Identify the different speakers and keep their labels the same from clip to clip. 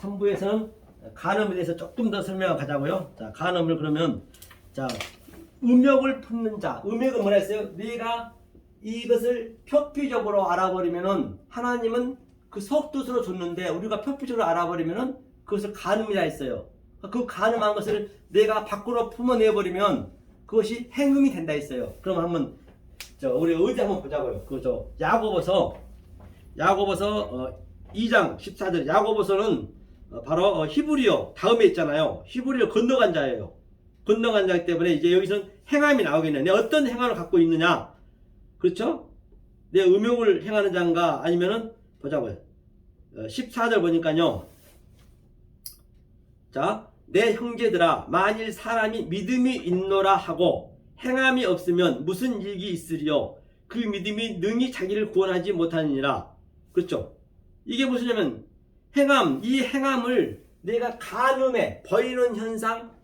Speaker 1: 3부에서는 간음에 대해서 조금 더 설명을 가자고요. 자, 간음을 그러면 자, 음역을 품는 자. 음역은 뭐라 했어요? 네가 이것을 표피적으로 알아버리면은 하나님은 그 속뜻으로 줬는데 우리가 표피적으로 알아버리면은 그것을 간음이라 했어요. 그 간음한 것을 내가 밖으로 품어내 버리면 그것이 행음이 된다 했어요. 그럼 한번 저 우리 의지 한번 보자고요. 그저 야고보서 야고보서 어, 2장 14절 야고보서는 어, 바로 어, 히브리어 다음에 있잖아요. 히브리어 건너간 자예요. 건너간 자이기 때문에 이제 여기서는 행함이 나오겠네. 내가 어떤 행함을 갖고 있느냐? 그렇죠? 내 음욕을 행하는 자인가 아니면은 보자고요. 어, 14절 보니까요. 자, 내 형제들아 만일 사람이 믿음이 있노라 하고 행함이 없으면 무슨 일이 있으리요? 그 믿음이 능히 자기를 구원하지 못하느니라. 그렇죠? 이게 무엇이냐면 행함, 이 행함을 내가 간음에 버리는 현상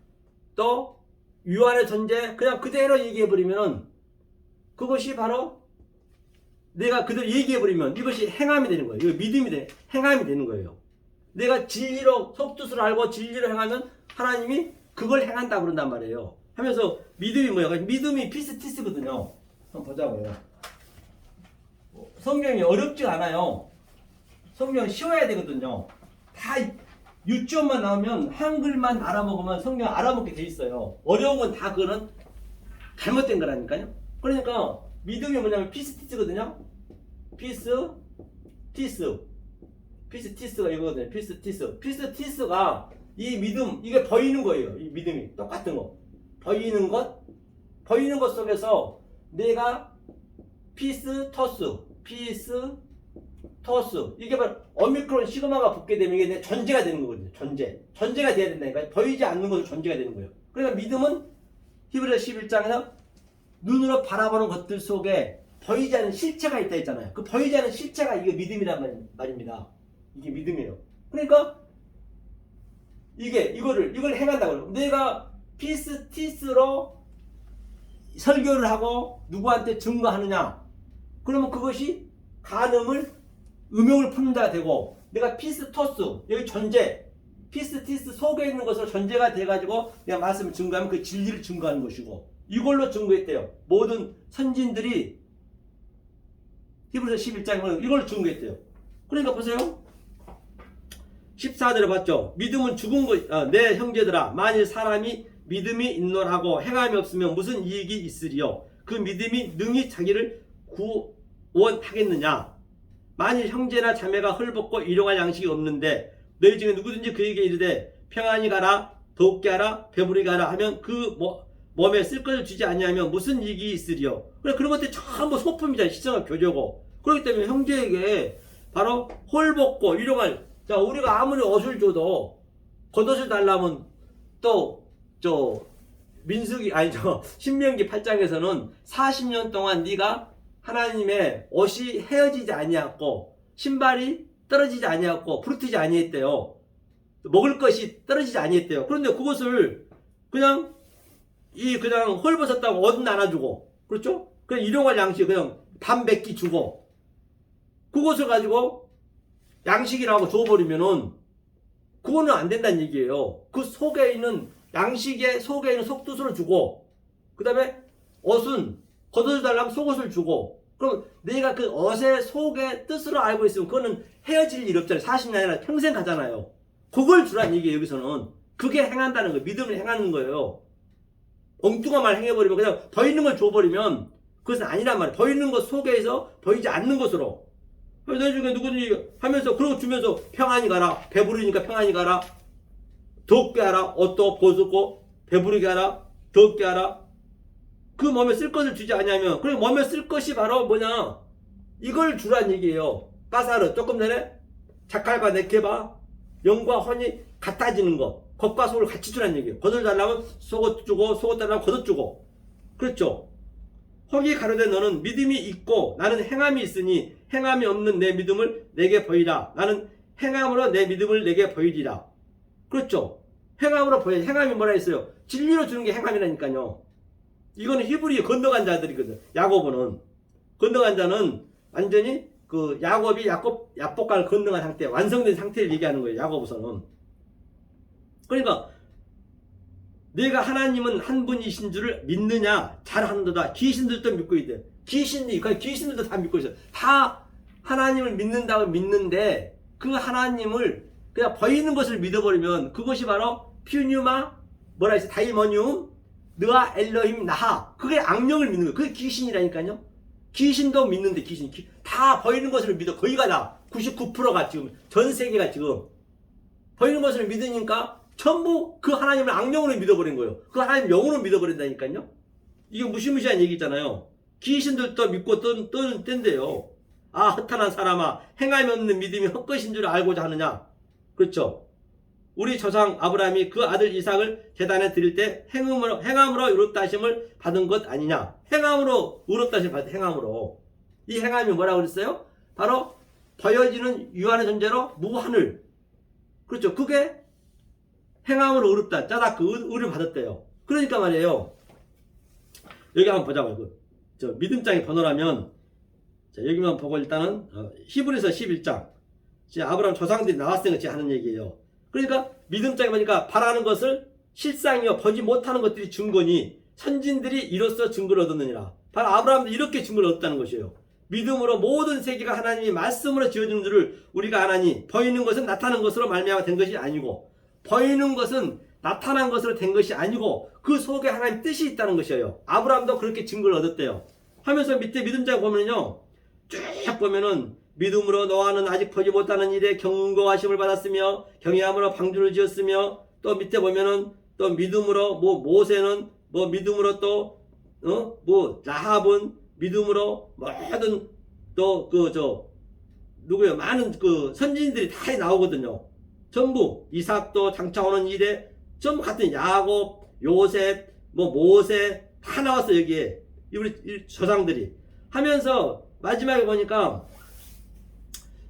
Speaker 1: 또 유한의 존재 그냥 그대로 얘기해 버리면은 그것이 바로 내가 그대로 얘기해 버리면 이것이 행함이 되는 거예요. 이거 믿음이 돼. 행함이 되는 거예요. 내가 진리로 속뜻을 알고 진리로 행하면 하나님이 그걸 행한다 그런단 말이에요. 하면서 믿음이 뭐야? 믿음이 피스티스거든요. 한번 보자고요. 성경이 어렵지 않아요. 성경 쉬워야 되거든요. 다 유치원만 나오면 한글만 알아먹으면 성경 알아먹게 돼 있어요. 어려운 건 다 그거는 잘못된 거라니까요. 그러니까 믿음이 뭐냐면 피스티스거든요. 피스 티스 피스 티스가 이거거든요. 피스 티스 피스 티스가 이 믿음 이게 보이는 거예요. 이 믿음이 똑같은 거 보이는 것 보이는 것 속에서 내가 피스 토스 피스 토스 이게 바로 오미크론 시그마가 붙게 되면 이게 내 존재가 되는 거거든요. 존재 존재가 돼야 된다니까요. 보이지 않는 것도 존재가 되는 거예요. 그러니까 믿음은 히브리서 11장에서 눈으로 바라보는 것들 속에 보이지 않는 실체가 있다 했잖아요. 그 보이지 않는 실체가 이게 믿음이란 말- 말입니다. 이게 믿음이에요. 그러니까 이게 이거를 이걸 행한다고요. 내가 피스티스로 설교를 하고 누구한테 증거하느냐? 그러면 그것이 간음을 푸는 자가 되고 내가 피스토스 여기 존재 피스티스 속에 있는 것으로 존재가 돼가지고 내가 말씀을 증거하면 그 진리를 증거하는 것이고 이걸로 증거했대요. 모든 선진들이 히브리서 11장은 이걸 증거했대요. 그러니까 보세요. 14절에 봤죠. 믿음은 죽은 것, 아, 내 형제들아, 만일 사람이 믿음이 있노라고 행함이 없으면 무슨 이익이 있으리요? 그 믿음이 능히 자기를 구원하겠느냐? 만일 형제나 자매가 헐벗고 일용할 양식이 없는데 너희 중에 누구든지 그에게 이르되 평안히 가라, 덥게 하라, 배부르게 하라 하면 그 뭐, 몸에 쓸 것을 주지 아니하면 무슨 이익이 있으리요? 그래 그런 것들이 전부 소품이잖아요. 시정의 교조고. 그렇기 때문에 형제에게 바로 헐벗고 일용할 자 우리가 아무리 옷을 줘도 겉옷을 달라면 또 저 민수기 아니 저 신명기 8장에서는 40년 동안 네가 하나님의 옷이 헤어지지 아니하고 신발이 떨어지지 아니하고 부르트지 아니했대요. 먹을 것이 떨어지지 아니했대요. 그런데 그것을 그냥 이 그냥 헐벗었다고 옷 나눠주고 그렇죠? 그냥 일용할 양식 그냥 끼 주고 그것을 가지고 양식이라고 줘버리면은 그거는 안 된다는 얘기예요. 그 속에 있는 양식의 속에 있는 속뜻으로 주고 그 다음에 옷은 겉옷을 달라면 속옷을 주고 그럼 내가 그 옷의 속의 뜻으로 알고 있으면 그거는 헤어질 일 없잖아요. 40년이 아니라 평생 가잖아요. 그걸 주란 얘기예요. 여기서는 그게 행한다는 거예요. 믿음을 행하는 거예요. 엉뚱한 말 행해버리면 그냥 보이는 걸 줘버리면 그것은 아니란 말이에요. 보이는 것 속에서 보이지 않는 것으로 너희 중에 누구든지 하면서 그러고 주면서 평안히 가라 배부르니까 평안히 가라 덥게 하라 옷도 벗고 배부르게 하라 덥게 하라 그 몸에 쓸 것을 주지 아니하면 그리고 몸에 쓸 것이 바로 뭐냐 이걸 주란 얘기예요 까사르 조금 전에 자칼과 네케바 영과 혼이 같아지는 거 겉과 속을 같이 주란 얘기예요 겉을 달라면 속옷 주고 속옷 달라면 겉옷 주고 그렇죠 혹이 가로되 너는 믿음이 있고 나는 행함이 있으니 행함이 없는 내 믿음을 내게 보이라. 나는 행함으로 내 믿음을 내게 보이리라. 그렇죠? 행함으로 보여. 행함이 뭐라 했어요? 진리로 주는 게 행함이라니까요. 이거는 히브리 건너간 자들이거든. 야고보는 건너간 자는 완전히 그그 야곱이 야곱 야복강을 건너간 상태, 완성된 상태를 얘기하는 거예요. 야고보서는. 그러니까 내가 하나님은 한 분이신 줄을 믿느냐 잘하는도다. 귀신들도 믿고 있대. 귀신이 그 귀신들도 다 믿고 있어. 다 하나님을 믿는다고 믿는데 그 하나님을 그냥 보이는 것을 믿어버리면 그것이 바로 퓨뉴마 뭐라 했어 다이머늄 느아 엘러힘 나하 그게 악령을 믿는 거예요. 그게 귀신이라니까요. 귀신도 믿는데 귀신 귀- 다 보이는 것을 믿어 거의가 다 99%가 지금 전 세계가 지금 보이는 것을 믿으니까 전부 그 하나님을 악령으로 믿어버린 거예요. 그 하나님 영으로 믿어버린다니까요. 이게 무시무시한 얘기잖아요. 귀신들도 믿고 뜬, 뜬, 뜬데요. 아, 허탄한 사람아, 행함이 없는 믿음이 헛것인 줄 알고자 하느냐. 그렇죠. 우리 조상 아브라함이 그 아들 이삭을 재단에 드릴 때 행함으로, 행함으로 의롭다 하심을 받은 것 아니냐. 행함으로 의롭다 하심을 받은 행함으로. 이 행함이 뭐라고 그랬어요? 바로 보여지는 유한의 존재로 무한을. 그렇죠. 그게 행함으로 의롭다. 짜다 그 의- 의를 받았대요. 그러니까 말이에요. 여기 한번 보자고요. 그, 저 믿음장의 번호라면 자, 여기만 보고 일단은 어, 히브리서 11장. 지금 아브라함 조상들이 나왔으니까 하는 얘기예요. 그러니까 믿음장이 뭐니까 바라는 것을 실상이요 보지 못하는 것들이 증거니 선진들이 이로써 증거를 얻었느니라. 바로 아브라함도 이렇게 증거를 얻었다는 것이에요. 믿음으로 모든 세계가 하나님이 말씀으로 지어진 줄을 우리가 하나니 보이는 것은 나타난 것으로 말미암아 된 것이 아니고 보이는 것은 나타난 것으로 된 것이 아니고 그 속에 하나님 뜻이 있다는 것이에요. 아브라함도 그렇게 증거를 얻었대요. 하면서 밑에 믿음장 보면요. 쭉 보면은 믿음으로 노아는 아직 보지 못하는 일에 경고하심을 받았으며 경외함으로 방주를 지었으며 또 밑에 보면은 또 믿음으로 뭐 모세는 뭐 믿음으로 또어뭐 라합은 믿음으로 모든 또 그 저 누구요? 많은 그 선진들이 다 나오거든요. 전부 이삭도 장차 오는 일에 전부 같은 야곱, 요셉, 뭐 모세 다 나왔어 여기에. 이 우리 이 조상들이. 하면서 마지막에 보니까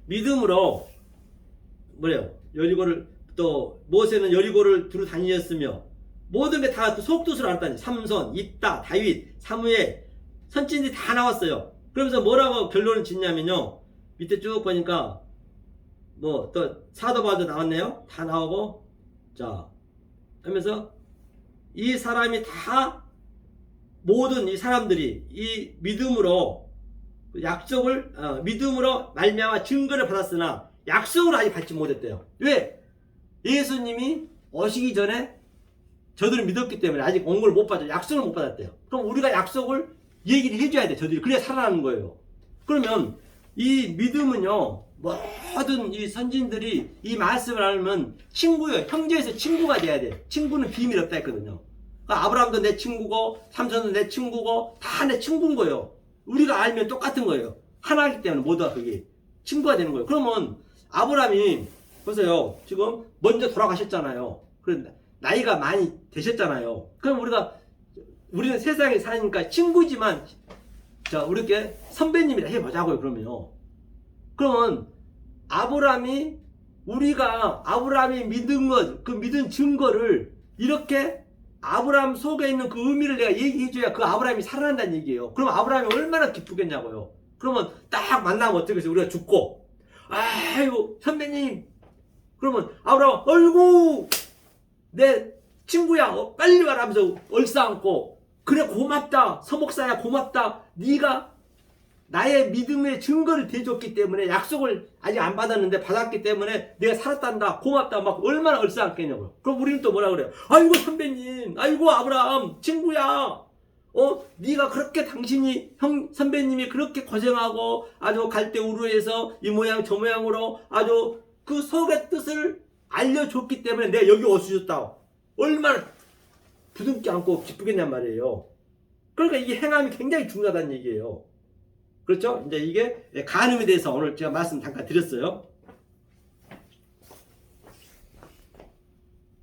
Speaker 1: 믿음으로 뭐래요 여리고를 또 모세는 여리고를 두루 다니셨으며 모든 게 다 속뜻을 알았다니 삼손, 입다, 다윗, 사무엘 선진들이 다 나왔어요. 그러면서 뭐라고 결론을 짓냐면요 밑에 쭉 보니까 뭐 또 사도바도 나왔네요. 다 나오고 자 하면서 이 사람이 다 모든 이 사람들이 이 믿음으로 그 약속을 어, 믿음으로 말미암아 증거를 받았으나 약속을 아직 받지 못했대요. 왜? 예수님이 오시기 전에 저들을 믿었기 때문에 아직 온 걸 못 받아 약속을 못 받았대요. 그럼 우리가 약속을 얘기를 해줘야 돼. 저들이 그래야 살아나는 거예요. 그러면 이 믿음은요 모든 이 선진들이 이 말씀을 알면 친구예요. 형제에서 친구가 돼야 돼. 친구는 비밀 없다 했거든요. 그러니까 아브라함도 내 친구고 삼손도 내 친구고 다 내 친구인 거예요. 우리가 알면 똑같은 거예요. 하나이기 때문에 모두가 그게 친구가 되는 거예요. 그러면 아브라함이 보세요. 지금 먼저 돌아가셨잖아요. 그런데 나이가 많이 되셨잖아요. 그럼 우리가 우리는 세상에 사니까 친구지만 자 우리께 선배님이라 해보자고요. 그러면요. 그러면 아브라함이 우리가 아브라함이 믿은 것, 그 믿은 증거를 이렇게 아브라함 속에 있는 그 의미를 내가 얘기해줘야 그 아브라함이 살아난다는 얘기예요. 그럼 아브라함이 얼마나 기쁘겠냐고요. 그러면 딱 만나면 어떻게 해서 우리가 죽고, 아이고, 선배님. 그러면 아브라함, 어이구, 내 친구야, 어, 빨리 와라 하면서 얼싸안고, 그래, 고맙다. 서목사야, 고맙다. 네가 나의 믿음의 증거를 대줬기 때문에 약속을 아직 안 받았는데 받았기 때문에 내가 살았단다 고맙다 막 얼마나 얼싸안겠냐고요. 그럼 우리는 또 뭐라 그래요? 아이고 선배님 아이고 아브라함 친구야. 어? 네가 그렇게 당신이 형 선배님이 그렇게 고생하고 아주 갈대 우르에서 이 모양 저 모양으로 아주 그 속의 뜻을 알려줬기 때문에 내가 여기 오시줬다 얼마나 부둥켜 안고 기쁘겠냔 말이에요. 그러니까 이게 행함이 굉장히 중요하다는 얘기예요 그렇죠? 이제 이게 간음에 대해서 오늘 제가 말씀 잠깐 드렸어요.